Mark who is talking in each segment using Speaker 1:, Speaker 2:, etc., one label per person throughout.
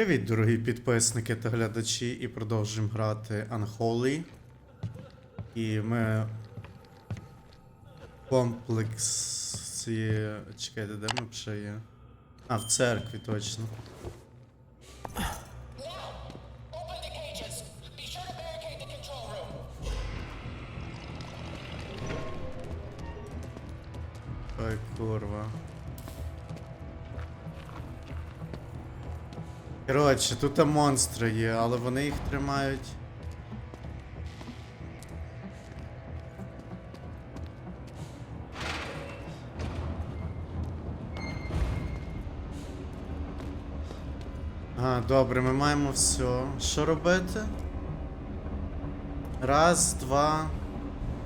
Speaker 1: Привіт, дорогі підписники та глядачі, і продовжуємо грати Unholy. І ми в комплексі. Чекайте, де ми ще є? А, в церкві точно.
Speaker 2: Open the
Speaker 1: Коротше, тут монстри є, але вони їх тримають. Ага, добре, ми маємо все. Що робити? Раз, два.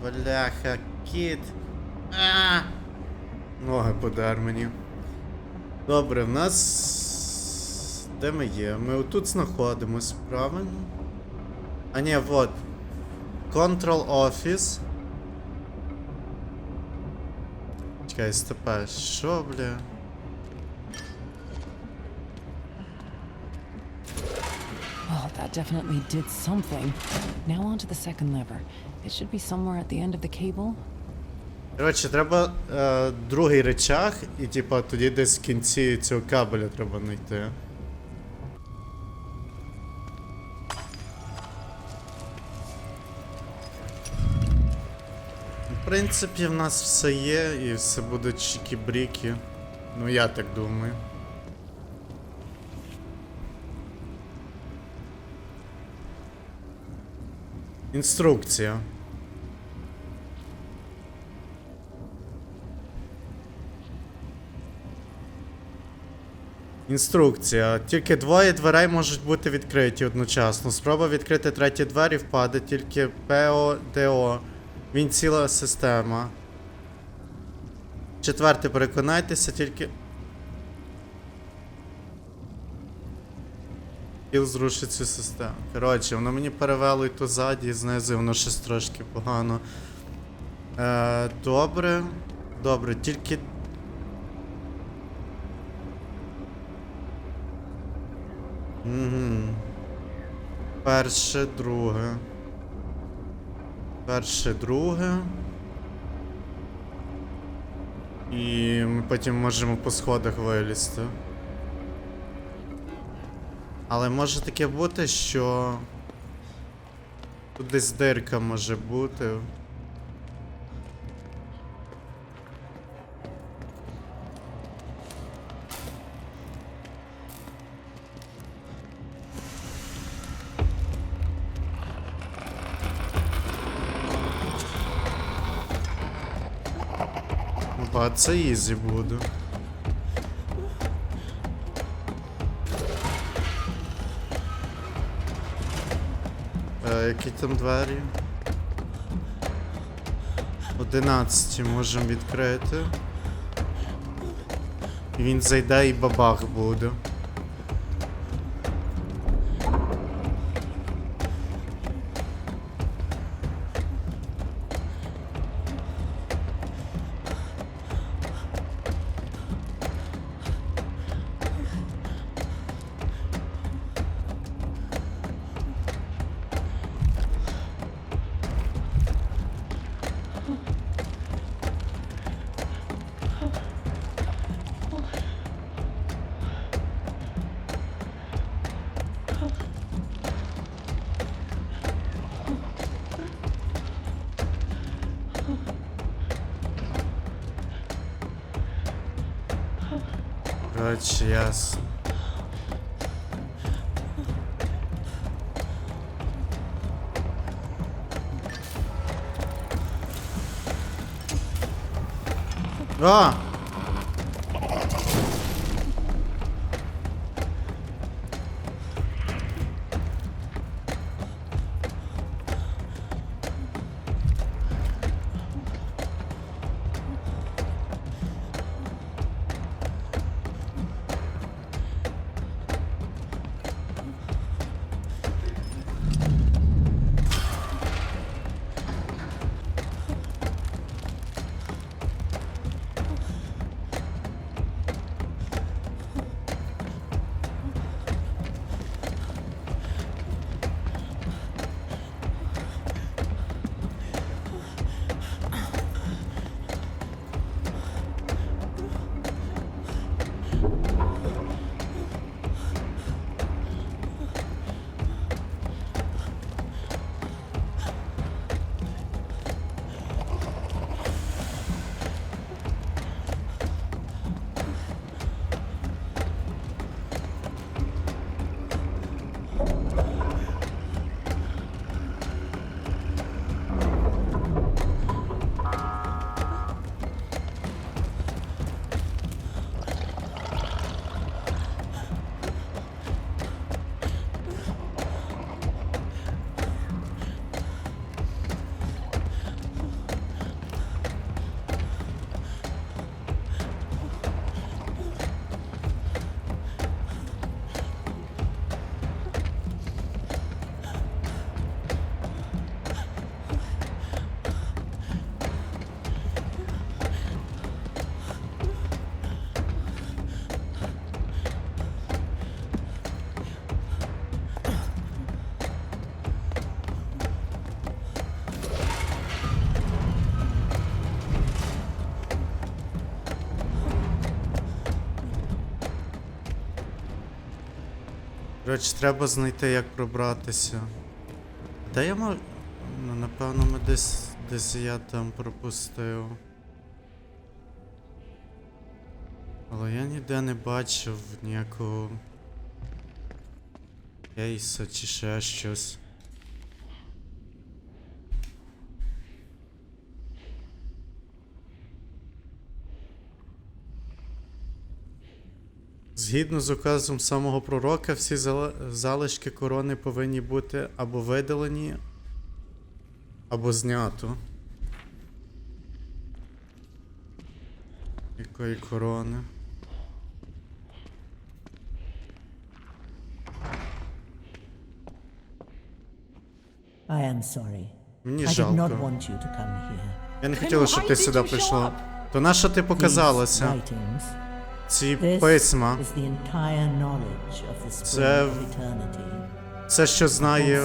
Speaker 1: Бляха, кіт. А! Ноги подар мені. Добре, в нас. Де ми є? Ми отут знаходимось, правильно? А ні, вот. Control Office. Чекай, степе, що, бля?
Speaker 3: Well, that definitely did something. Now onto the second lever. It should be somewhere at the end of the cable.
Speaker 1: Коротше, треба е, другий речах, і типа тоді десь в кінці цього кабеля треба знайти. Принципі, в нас все є і все буде чікі-бріки. Ну я так думаю. Інструкція. Інструкція. Тільки двоє дверей можуть бути відкриті одночасно. Спроба відкрити треті двері впаде тільки ПОДО. Він ціла система. Четверте, переконайтеся тільки. Кіл зрушить цю систему. Коротше, воно мені перевело і то ззаді, і знизу, і воно щось трошки погано. Е, добре. Добре, тільки Угу. Перше, друге. Перше, друге. І ми потім можемо по сходах вилізти. Але може таке бути, що. Тут десь дирка може бути. Ба, це ізі буде. Е, які там двері? Одинадцяті можемо відкрити. І він зайде і бабах буде. Коротше, ясно. А! Thank you. Коротше, треба знайти, як пробратися. Де я мав. Ну, напевно, ми десь. Десь я там пропустив. Але я ніде не бачив ніякого. кейса чи ще щось. Згідно з указом самого пророка, всі залишки корони повинні бути або видалені, або знято. Якої корони?
Speaker 4: I am sorry.
Speaker 1: Мені
Speaker 4: I did not
Speaker 1: жалко.
Speaker 4: want you to come here.
Speaker 1: Я не хотіла, щоб ти сюди прийшла. То нащо ти показалася? Ці письма, Це все, що знає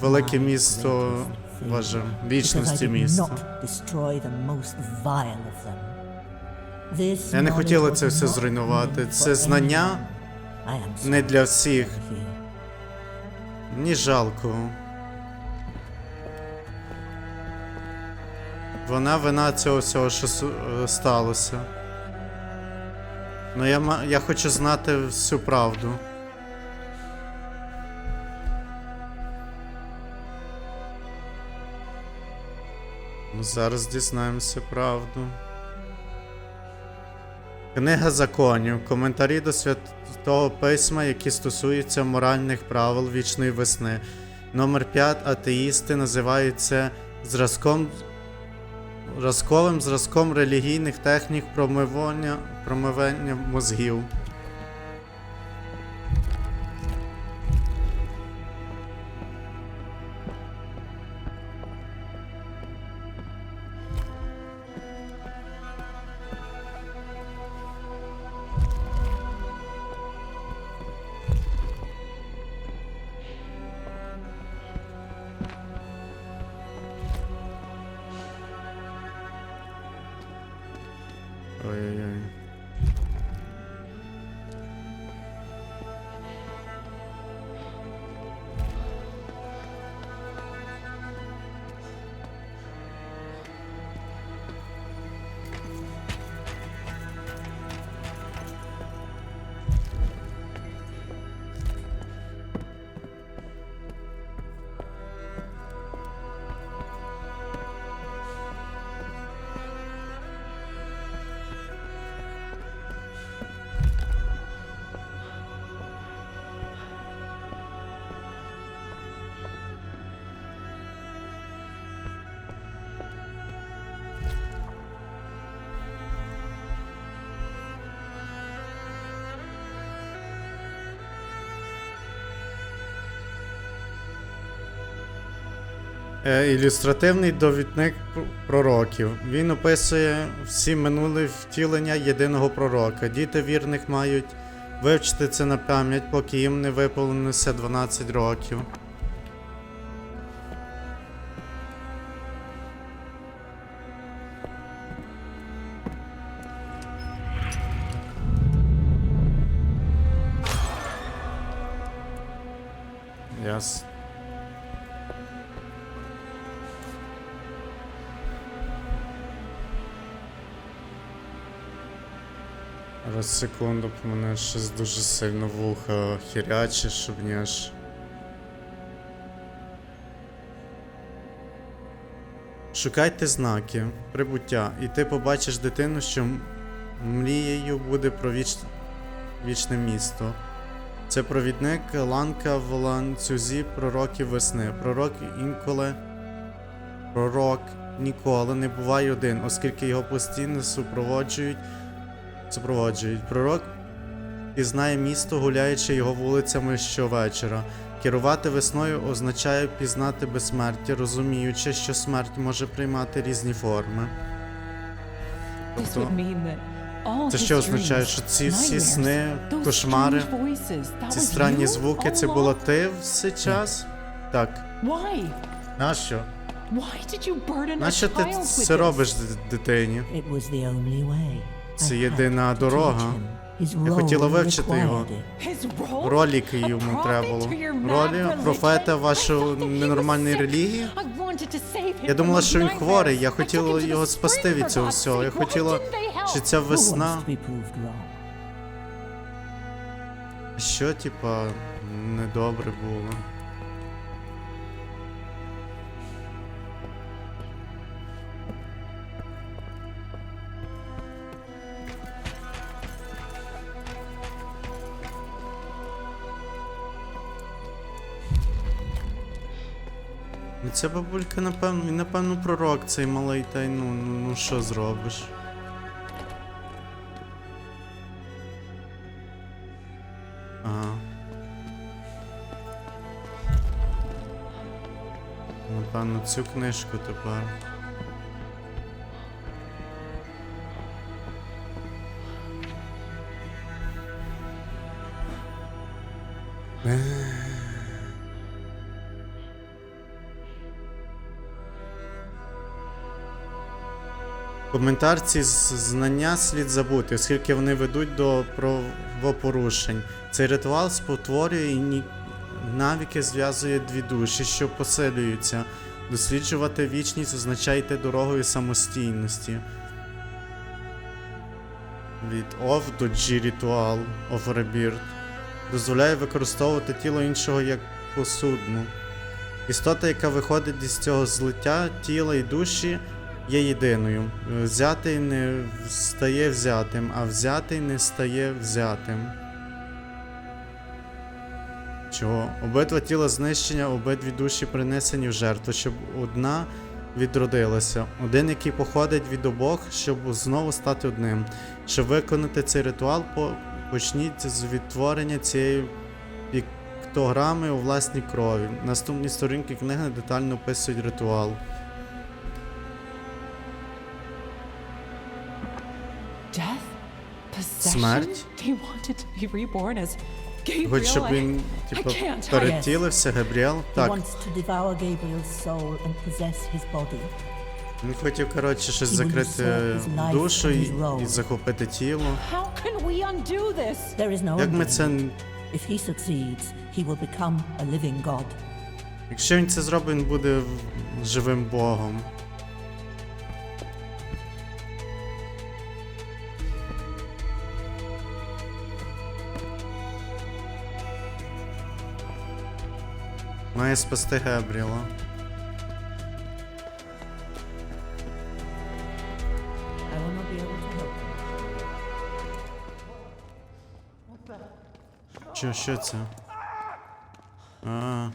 Speaker 1: велике місто, Боже, вічності.
Speaker 4: This
Speaker 1: Я не хотіла це все зруйнувати. Це знання не для всіх. Мені жалко. Вона вина цього всього, що е, сталося. Ну я, я хочу знати всю правду. Ну, зараз дізнаємося правду. Книга законів. Коментарі до святого письма, які стосуються моральних правил вічної весни. Номер 5. Атеїсти називають це зразком зразковим зразком релігійних технік промивання, промивання мозгів. Ілюстративний довідник пр- пророків. Він описує всі минулі втілення єдиного пророка. Діти вірних мають вивчити це на пам'ять, поки їм не виповнилося 12 років. Яс. Раз секунду, бо мене щось дуже сильно вуха хіряче, щоб мені аж. Шукайте знаки, прибуття, і ти побачиш дитину, що мрією буде про віч... вічне місто. Це провідник ланка в ланцюзі пророків весни. Пророк інколи. Пророк ніколи не буває один, оскільки його постійно супроводжують супроводжують. Пророк пізнає місто, гуляючи його вулицями щовечора. Керувати весною означає пізнати безсмертя, розуміючи, що смерть може приймати різні форми. Тобто, Це що означає, що ці всі сни, кошмари, ці странні звуки, це було ти все час? Так. Нащо? Нащо ти це робиш дитині? Це єдина дорога. Я хотіла вивчити його. Роліки йому треба було. Ролі профета вашої ненормальної релігії. Я думала, що він хворий. Я хотіла його спасти від цього всього. Я хотіла, чи ця весна. Що, типа, недобре було. Ну ця бабулька, напевно, він, напевно, пророк цей малий, та й ну, ну, ну що зробиш? Ага. Напевно, цю книжку тепер. Коментар знання слід забути, оскільки вони ведуть до правопорушень. Цей ритуал спотворює і навіки зв'язує дві душі, що посилюються. Досліджувати вічність означає йти дорогою самостійності. Від Off до G of Rebirth. Дозволяє використовувати тіло іншого як посудну. Істота, яка виходить із цього злиття тіла і душі, є єдиною. Взятий не стає взятим, а взятий не стає взятим. Чого? Обидва тіла знищення, обидві душі принесені в жертву, щоб одна відродилася. Один, який походить від обох, щоб знову стати одним. Щоб виконати цей ритуал, почніть з відтворення цієї піктограми у власній крові. Наступні сторінки книги детально описують ритуал. Смерть? Хоч щоб він, типу, перетілився, Габріел. Так, він хотів, коротше, щось закрити душу і, і захопити тіло. Як ми це.
Speaker 4: If he succeeds, he will become a living god.
Speaker 1: Якщо він це зробить, він буде живим богом. Має спасти Габріела.
Speaker 4: Чо.
Speaker 1: Що, це? А.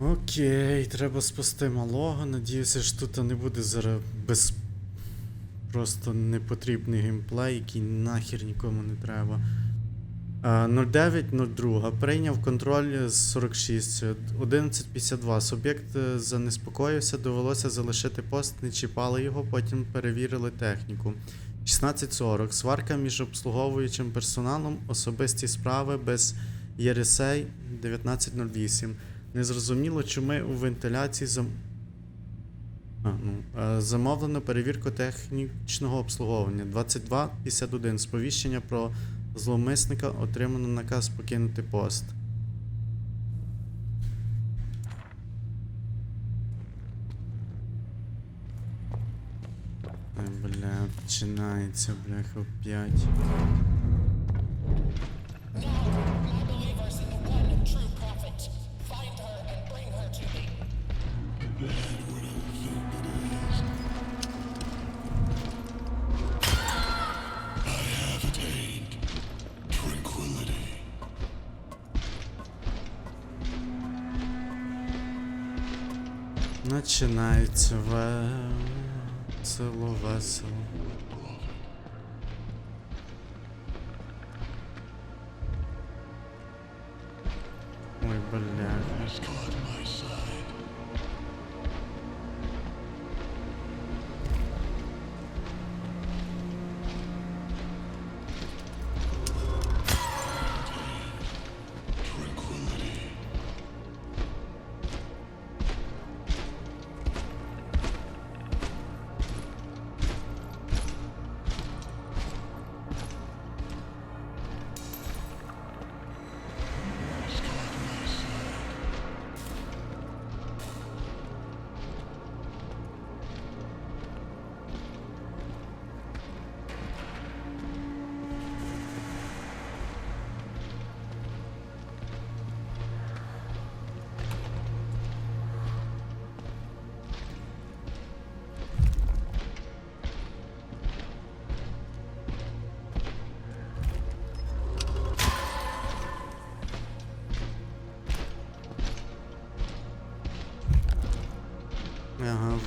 Speaker 1: Окей, треба спасти малого. Надіюся, що тут не буде зараз без просто непотрібний геймплей, який нахер нікому не треба. Е, 0902. Прийняв контроль з 46. 1152. Суб'єкт е, занеспокоївся, довелося залишити пост, не чіпали його, потім перевірили техніку. 1640. Сварка між обслуговуючим персоналом, особисті справи без єресей 1908. Незрозуміло, чому у вентиляції зам... А, ну, е, замовлено перевірку технічного обслуговування. 2251. Сповіщення про зловмисника отримано наказ покинути пост. Бля, починається, бляха, опять. Починається весело, весело. Ой, бля.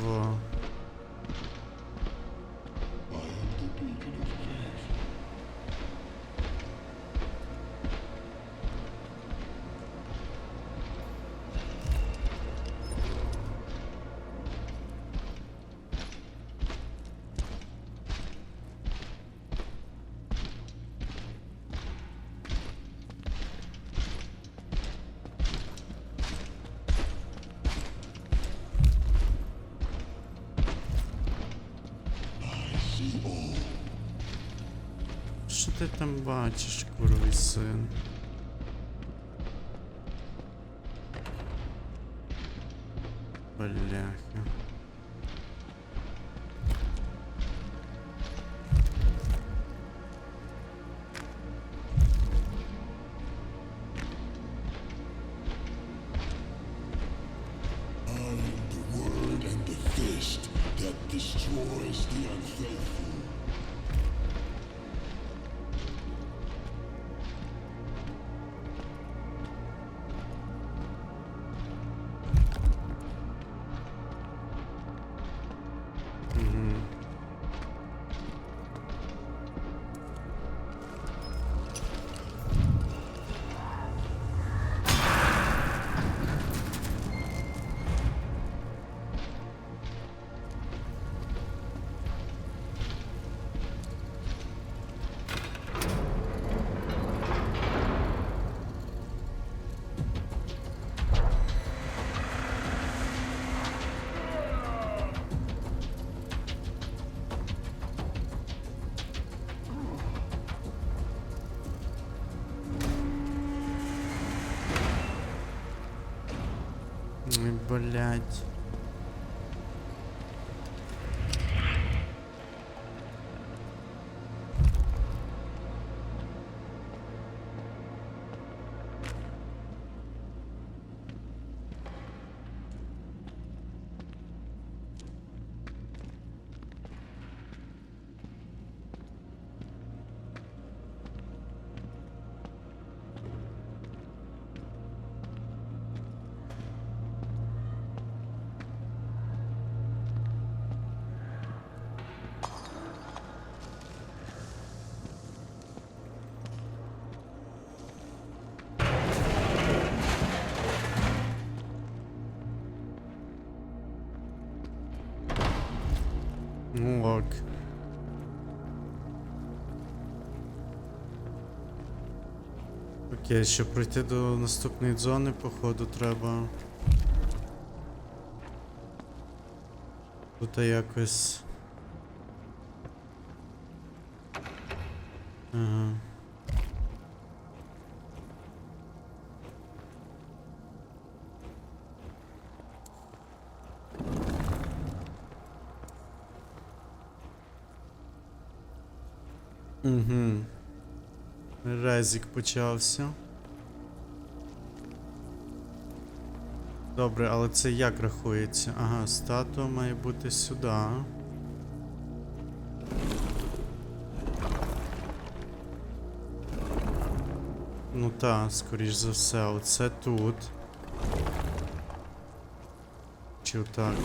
Speaker 1: Whoa. Ти там бачиш, куровий син? Бляха.
Speaker 5: destroys the unfaithful.
Speaker 1: Ой, Окей, щоб пройти до наступної зони, походу, треба. Тут якось. Ага. Резик почався. Добре, але це як рахується? Ага, статуя має бути сюди. Ну так, скоріш за все, оце тут. Чи отак?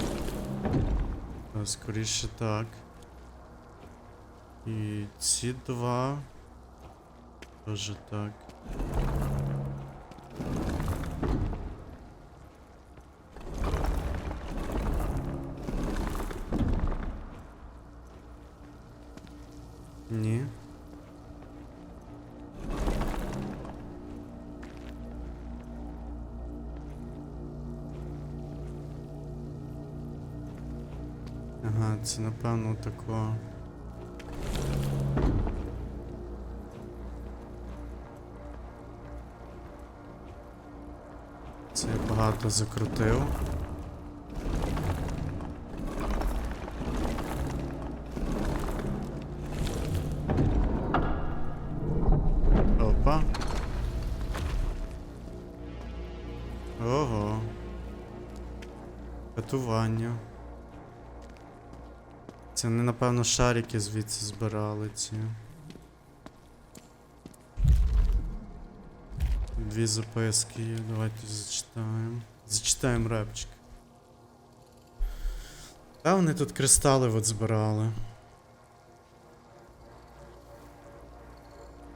Speaker 1: Скоріше так. І ці два. Тоже так. Ні. Ага, це напевно тако. Багато закрутив. Опа. Ого. Катування. Це не напевно шарики звідси збирали ці. Дві записки давайте зачитаємо. Зачитаємо репчик. Та вони тут кристали от збирали.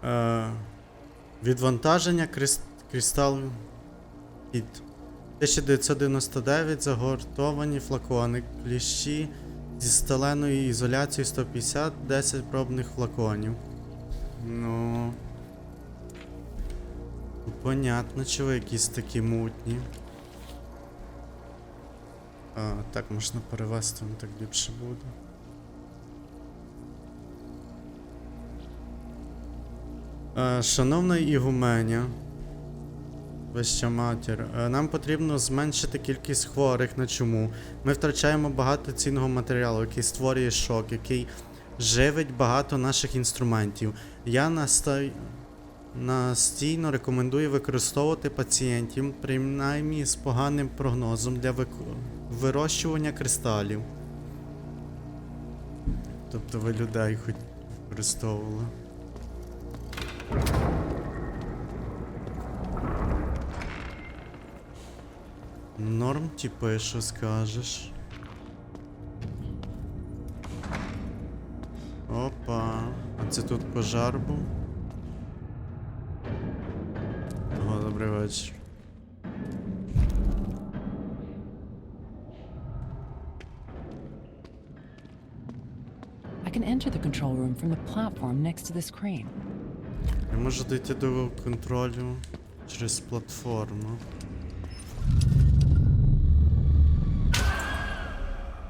Speaker 1: Е, відвантаження крис, кристалів під 1999 загортовані флакони, кліщі зі сталеною ізоляцією 150, 10 пробних флаконів. Ну. Понятно, чого якісь такі мутні. А, так можна перевести, ну так ліпше буде. Е, Шановна Ігуменя, Вища матір, е, нам потрібно зменшити кількість хворих на чуму. Ми втрачаємо багато цінного матеріалу, який створює шок, який живить багато наших інструментів. Я настай... настійно рекомендую використовувати пацієнтів, принаймні з поганим прогнозом для вирощування кристалів. Тобто ви людей хоч використовували. Норм, типи, що скажеш? Опа, а це тут пожар був? О.
Speaker 3: I can enter the control room from the platform next to this crane.
Speaker 1: Я можу дійти до контролю через платформу.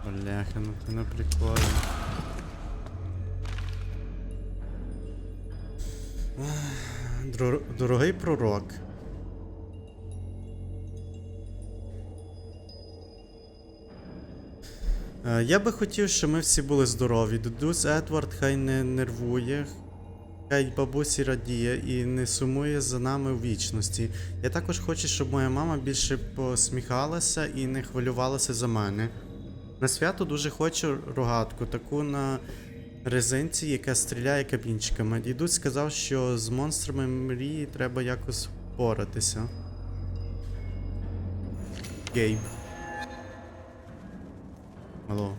Speaker 1: Бляха, ну ти не прикольно. Дорогий пророк. Я би хотів, щоб ми всі були здорові. Дудус Едвард хай не нервує, хай бабусі радіє і не сумує за нами у вічності. Я також хочу, щоб моя мама більше посміхалася і не хвилювалася за мене. На свято дуже хочу рогатку, таку на резинці, яка стріляє кабінчиками. Дідусь сказав, що з монстрами мрії треба якось впоратися. Гейб. Алло.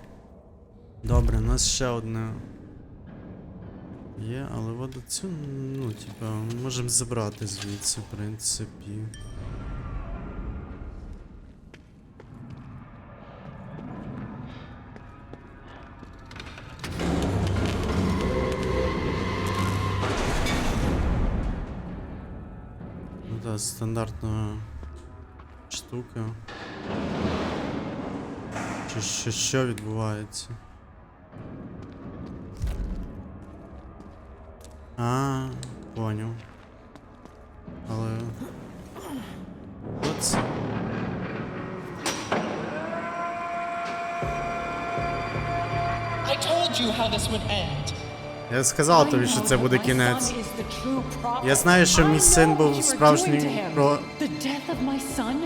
Speaker 1: Добре, у нас ще одне. Є, але от цю, ну, типа, ми можемо забрати звідси, в принципі. Ну так, стандартна штука. Чи що, що відбувається? А, поняв. Але. Оце.
Speaker 2: I told you how this would end.
Speaker 1: Я сказав тобі, що це буде кінець. Я знаю, що мій син був справжнім про...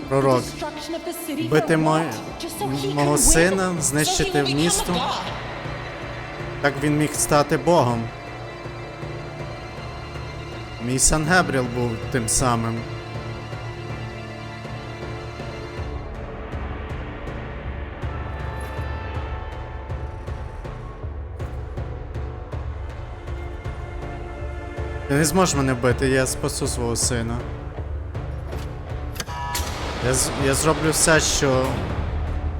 Speaker 1: пророк. Бити мо... мого сина, знищити
Speaker 2: become
Speaker 1: місто. Так він міг стати Богом. Мій Сан Гебріл був тим самим. Ти не зможеш мене вбити, я спасу свого сина. Я, я зроблю все, що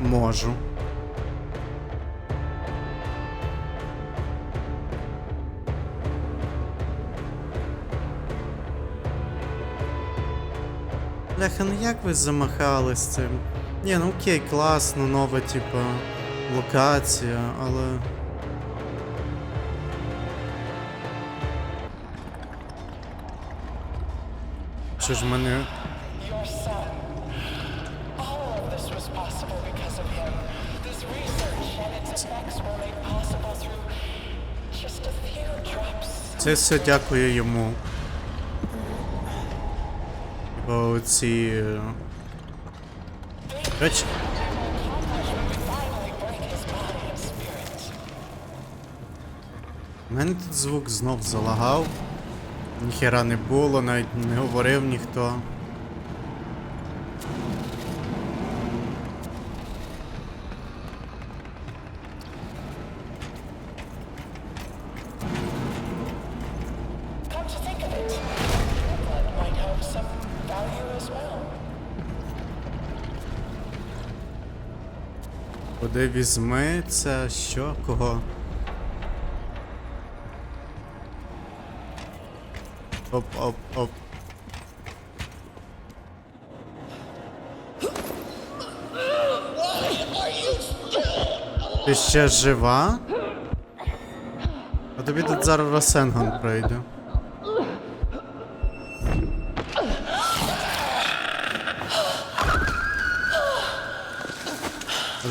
Speaker 1: можу. Бляха, ну як ви замахали цим? Ні, ну окей, класно, нова, типа, локація, але.
Speaker 2: A few drops.
Speaker 1: Це все дякую йому. Бо ці. е, Речі. У мене тут звук знов залагав. Ніхера не було, навіть не говорив ніхто. Куди візьметься, що, кого? Оп, оп, оп. Ти ще жива? А тобі тут зараз Росенгон пройде.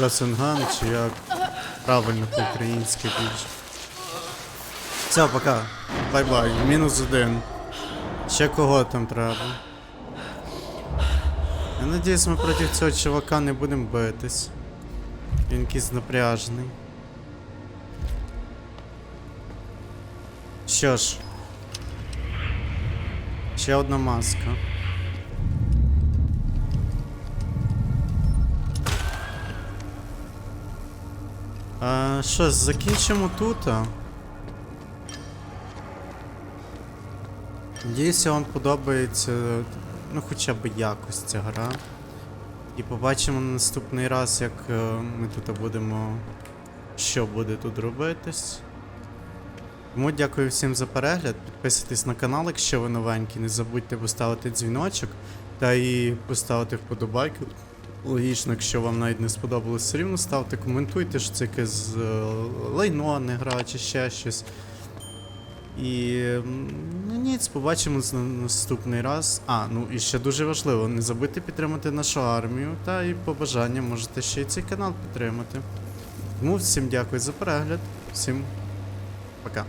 Speaker 1: Росенган чи як правильно по-українськи більше. Все, пока. Бай-бай. Мінус один. Ще кого там треба? Я надіюсь, ми проти цього чувака не будемо битись. Він якийсь напряжений. Що ж. Ще одна маска. Що, ж, закінчимо тут? а? Надіюся, вам подобається, ну хоча б якось ця гра. І побачимо на наступний раз, як е, ми тут будемо. Що буде тут робитись. Тому дякую всім за перегляд. Підписуйтесь на канал, якщо ви новенькі. Не забудьте поставити дзвіночок та і поставити вподобайку. Логічно, якщо вам навіть не сподобалось, все рівно ставте, коментуйте, що це якесь е, лайно, не гра чи ще щось. І ну, ніц, побачимось на наступний раз. А, ну і ще дуже важливо, не забудьте підтримати нашу армію, та і по бажанню можете ще й цей канал підтримати. Тому всім дякую за перегляд, всім пока.